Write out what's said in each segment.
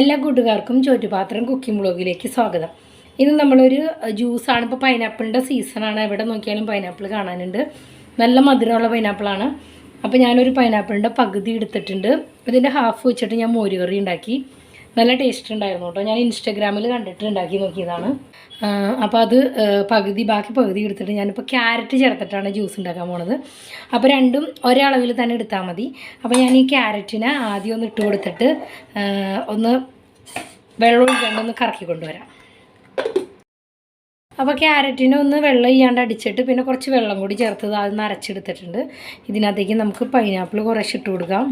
എല്ലാ കൂട്ടുകാർക്കും ചോറ്റുപാത്രം കുക്കിംഗ് ബ്ലോഗിലേക്ക് സ്വാഗതം. ഇന്ന് നമ്മളൊരു ജ്യൂസാണ്. ഇപ്പോൾ പൈനാപ്പിളിന്റെ സീസണാണ്. എവിടെ നോക്കിയാലും പൈനാപ്പിൾ കാണാനുണ്ട്. നല്ല മധുരമുള്ള പൈനാപ്പിളാണ്. അപ്പോൾ ഞാനൊരു പൈനാപ്പിളിന്റെ പകുതി എടുത്തിട്ടുണ്ട്. ഇതിന്റെ ഹാഫ് വെച്ചിട്ട് ഞാൻ മോരുകറി ഉണ്ടാക്കി. നല്ല ടേസ്റ്റ് ഉണ്ടായിരുന്നു കേട്ടോ ഞാൻ ഇൻസ്റ്റാഗ്രാമിൽ കണ്ടിട്ട് ഉണ്ടാക്കി നോക്കിയതാണ് അപ്പോൾ അത് പകുതി ബാക്കി പകുതി എടുത്തിട്ട് ഞാനിപ്പോൾ ക്യാരറ്റ് ചേർത്തിട്ടാണ് ജ്യൂസ് ഉണ്ടാക്കാൻ പോണത്. അപ്പോൾ രണ്ടും ഒരളവിൽ തന്നെ എടുത്താൽ മതി. അപ്പോൾ ഞാൻ ഈ ക്യാരറ്റിനെ ആദ്യം ഒന്ന് ഇട്ട് കൊടുത്തിട്ട് ഒന്ന് വെള്ളം ഒഴിക്കാണ്ട് ഒന്ന് കറക്കി കൊണ്ടുവരാം. അപ്പോൾ ക്യാരറ്റിനെ ഒന്ന് വെള്ളം ഇല്ലാണ്ട് അടിച്ചിട്ട് പിന്നെ കുറച്ച് വെള്ളം കൂടി ചേർത്തത് അത് നരച്ചെടുത്തിട്ടുണ്ട് ഇതിനകത്തേക്ക് നമുക്ക് പൈനാപ്പിൾ കുറച്ച് ഇട്ട് കൊടുക്കാം.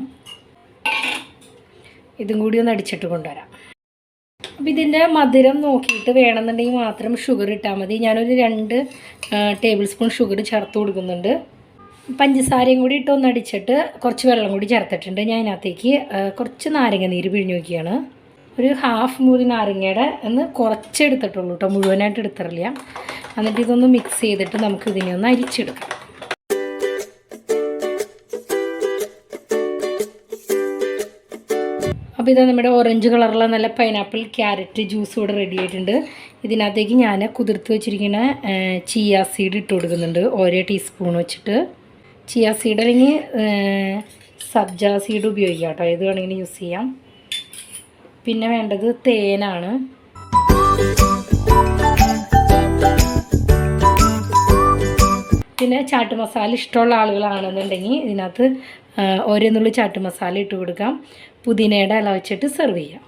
ഇതും കൂടി ഒന്ന് അടിച്ചിട്ട് കൊണ്ടുവരാം. അപ്പം ഇതിന്റെ മധുരം നോക്കിയിട്ട് വേണമെന്നുണ്ടെങ്കിൽ മാത്രം ഷുഗർ ഇട്ടാൽ മതി. ഞാനൊരു രണ്ട് ടേബിൾ സ്പൂൺ ഷുഗർ ചേർത്ത് കൊടുക്കുന്നുണ്ട്. പഞ്ചസാരയും കൂടി ഇട്ട് ഒന്ന് അടിച്ചിട്ട് കുറച്ച് വെള്ളം കൂടി ചേർത്തിട്ടുണ്ട്. ഞാൻ അതിനകത്തേക്ക് കുറച്ച് നാരങ്ങ നീര് പിഴിഞ്ഞ് നോക്കിയാണ് ഒരു ഹാഫ് മുറി നാരങ്ങയുടെ ഒന്ന് കുറച്ചെടുത്തിട്ടുള്ളൂ കേട്ടോ മുഴുവനായിട്ട് എടുത്തിട്ടില്ല. എന്നിട്ട് ഇതൊന്ന് മിക്സ് ചെയ്തിട്ട് നമുക്ക് ഇതിനെ ഒന്ന് അരിച്ചെടുക്കാം. അപ്പോൾ ഇത് നമ്മുടെ ഓറഞ്ച് കളറുള്ള നല്ല പൈനാപ്പിൾ ക്യാരറ്റ് ജ്യൂസ് ഇവിടെ റെഡി ആയിട്ടുണ്ട്. ഇതിനകത്തേക്ക് ഞാൻ കുതിർത്ത് വെച്ചിരിക്കുന്ന ചിയ സീഡ് ഇട്ട് കൊടുക്കുന്നുണ്ട്. ഓരോ ടീസ്പൂൺ വെച്ചിട്ട്. ചിയ സീഡ് അല്ലെങ്കിൽ സബ്ജ സീഡ് ഉപയോഗിക്കാം കേട്ടോ. ഏത് വേണമെങ്കിലും യൂസ് ചെയ്യാം. പിന്നെ വേണ്ടത് തേനാണ്. പിന്നെ ചാട്ട് മസാല ഇഷ്ടമുള്ള ആളുകളാണെന്നുണ്ടെങ്കിൽ ഇതിനകത്ത് ഓരോന്നുള്ളിൽ ഓരോന്നുള്ള ചാട്ട് മസാല ഇട്ട് കൊടുക്കാം. പുതിനയുടെ ഇല വെച്ചിട്ട് സെർവ് ചെയ്യാം.